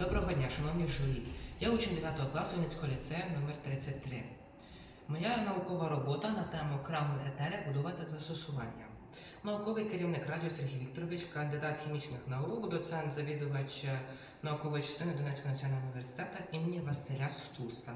Доброго дня, шановні журі. Я учень 9 класу Вінницького ліцею номер 33. Моя наукова робота на тему Краун етери будувати застосування. Науковий керівник Радіо Сергій Вікторович, кандидат хімічних наук, доцент завідувач наукової частини Донецького національного університету імені Василя Стуса.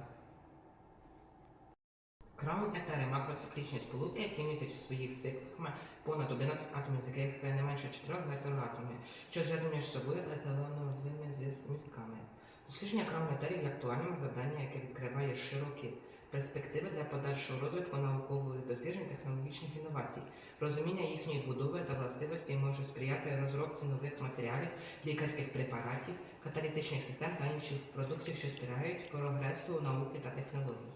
Краун етери макроциклічні сполуки, які містять у своїх циклах понад 11 атомів, з яких не менше 4 гетероатомів, що зв'язані між собою еталоновими зв'язками. Дослідження краун етерів є актуальним завданням, яке відкриває широкі перспективи для подальшого розвитку наукових досліджень технологічних інновацій. Розуміння їхньої будови та властивості може сприяти розробці нових матеріалів, лікарських препаратів, каталітичних систем та інших продуктів, що сприяють прогресу науки та технологій.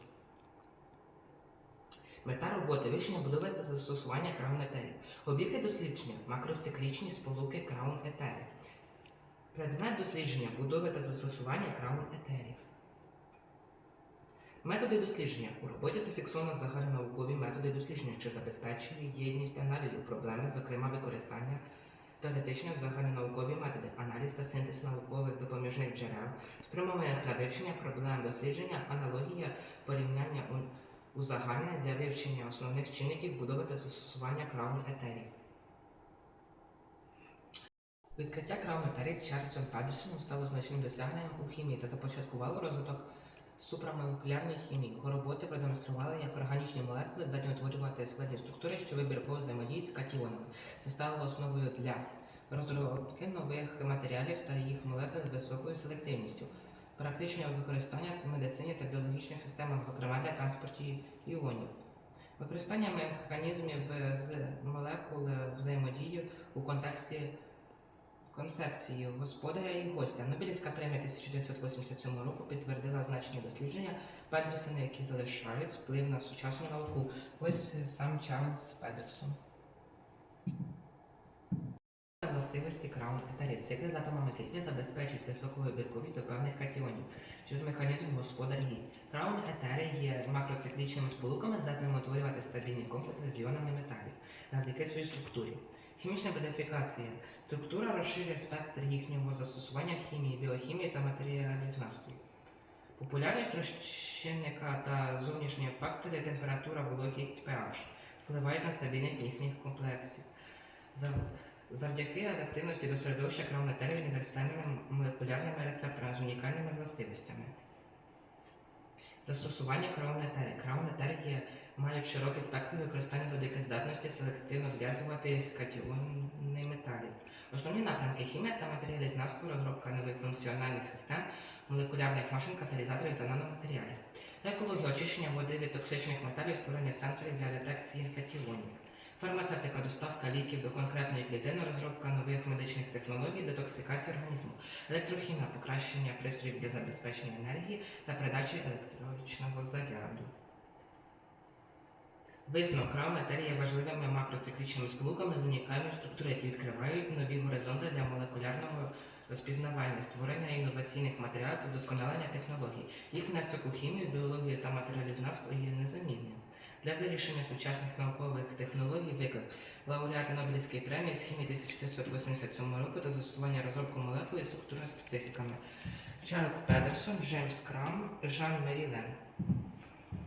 Мета роботи вивчення будови та застосування краун етерів. Об'єкти дослідження макроциклічні сполуки краун етерів. Предмет дослідження будови та застосування краун етерів. Методи дослідження. У роботі зафіксовано загальнонаукові методи дослідження, що забезпечують єдність аналізу проблеми, зокрема використання теоретичних загальнонаукові методи, аналіз та синтез наукових допоміжних джерел, спрямованих на вивчення проблем дослідження, аналогія, узагальнення для вивчення основних чинників будови та застосування краун етерів. Відкриття краун етерів Чарльзом Педерсоном стало значним досягненням у хімії та започаткувало розвиток супрамолекулярної хімії. Його роботи продемонстрували, як органічні молекули здатні утворювати складні структури, що вибірково взаємодіють з катіонами. Це стало основою для розробки нових матеріалів та їх молекул з високою селективністю, практичного використання та біологічних системах, зокрема для транспорту іонів. Використання механізмів з молекул взаємодії у контексті концепції господаря і гостя. Нобелівська премія 1987 року підтвердила значні дослідження Педерсона, які залишають вплив на сучасну науку. Ось сам Чарльз Педерсон. Властивості краун етерів. Цикли з атомами кисню забезпечують високу вибірковість до певних катіонів через механізм гість. Краун етери є макроциклічними сполуками, здатними утворювати стабільні комплекси з іонами металів завдяки своїй структурі. Хімічна модифікація. Структура розширює спектр їхнього застосування в хімії, біохімії та матеріалізнавстві. Популярність розчинника та зовнішні фактори, температура, вологість pH впливають на стабільність їхніх комплексів. Зав- Завдяки адаптивності до середовища краунетери універсальними молекулярними рецепторами з унікальними властивостями. Застосування. Краунетери є, мають широкий спектр використання завдяки здатності селективно зв'язувати з катіони металів. Основні напрямки хімія та матеріалізнавство, розробка нових функціональних систем, молекулярних машин, каталізаторів та наноматеріалів. Екологія очищення води від токсичних металів, створення сенсорів для детекції катіонів. Фармацевтика, доставка ліків до конкретної клітини, розробка нових медичних технологій, детоксикація організму, електрохімія, покращення пристроїв для забезпечення енергії та передачі електричного заряду. Висновок матерії є важливими макроциклічними сполуками з унікальною структурою, які відкривають нові горизонти для молекулярного розпізнавання, створення інноваційних матеріалів та вдосконалення технологій. Їх внесок у хімію, біологію та матеріалізнавство є незамінним. Для вирішення сучасних наукових технологій виклик лауреати Нобелівської премії з хімії 1987 року та застосування розробку молекул і структурними специфіками. Чарльз Педерсон, Джеймс Крам, Жан Мері Лен.